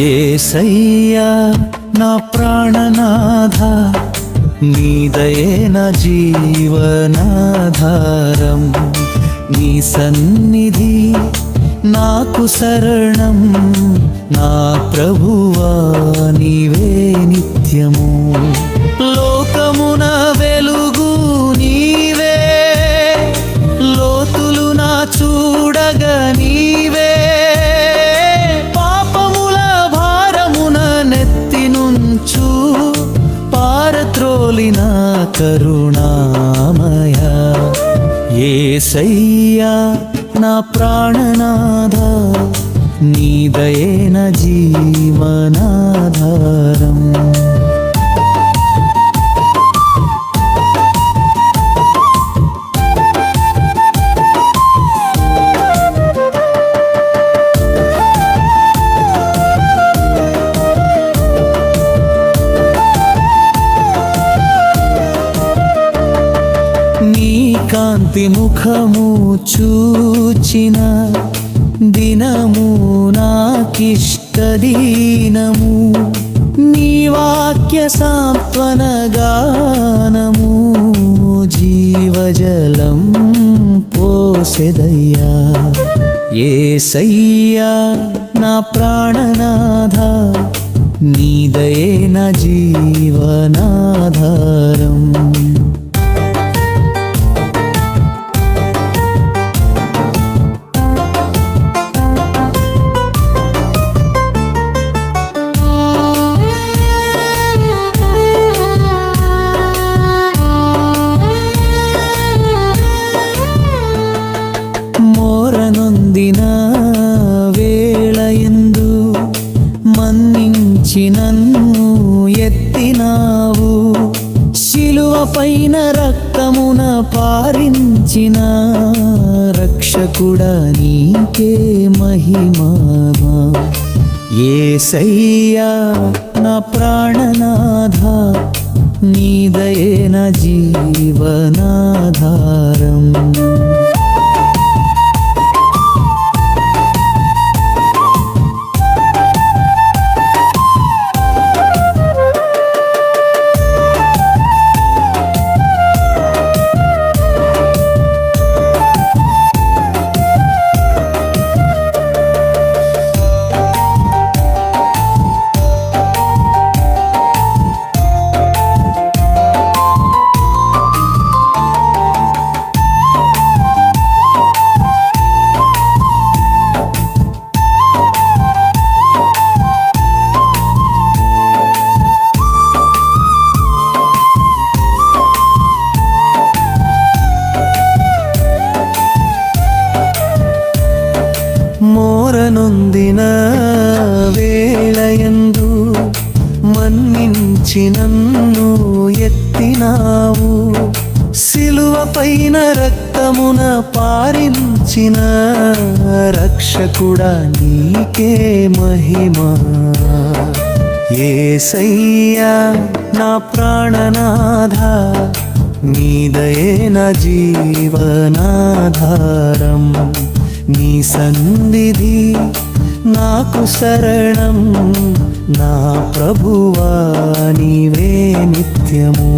ఏసయ్యా నా ప్రాణనాథ నీదయే నా జీవనాధారం. నీ సన్నిధి నాకు శరణం నా ప్రభువా. కరుణామయ ఏసయ్యా నా ప్రాణనాథ నీదయే నా జీవనాధారం కాంతి ముఖము చూచిన దినము నాకిష్టదీనము. నీ వాక్య సాంత్వన గానము జీవజలం పోసెదయ్యా. ఏసయ్యా నా ప్రాణనాథ నీదయే నా జీవనాధారం. పిలిచి నన్ను ఎత్తినావు. శిలువ పైన రక్తమున పారించిన రక్షకుడా నీకే మహిమా. ఏసయ్యా నా ప్రాణనాథ నీదయే నా జీవనాధారం. పిలిచి నన్ను ఎత్తినావు. సిలువ పైన రక్తమున పారించిన రక్షకుడా నీకే మహిమా. ఏసయ్యా నా ప్రాణనాథ నీదయే నా జీవనాధారం. నీ సన్నిధి నాకు శరణం నా ప్రభువా నీవే నిత్యము.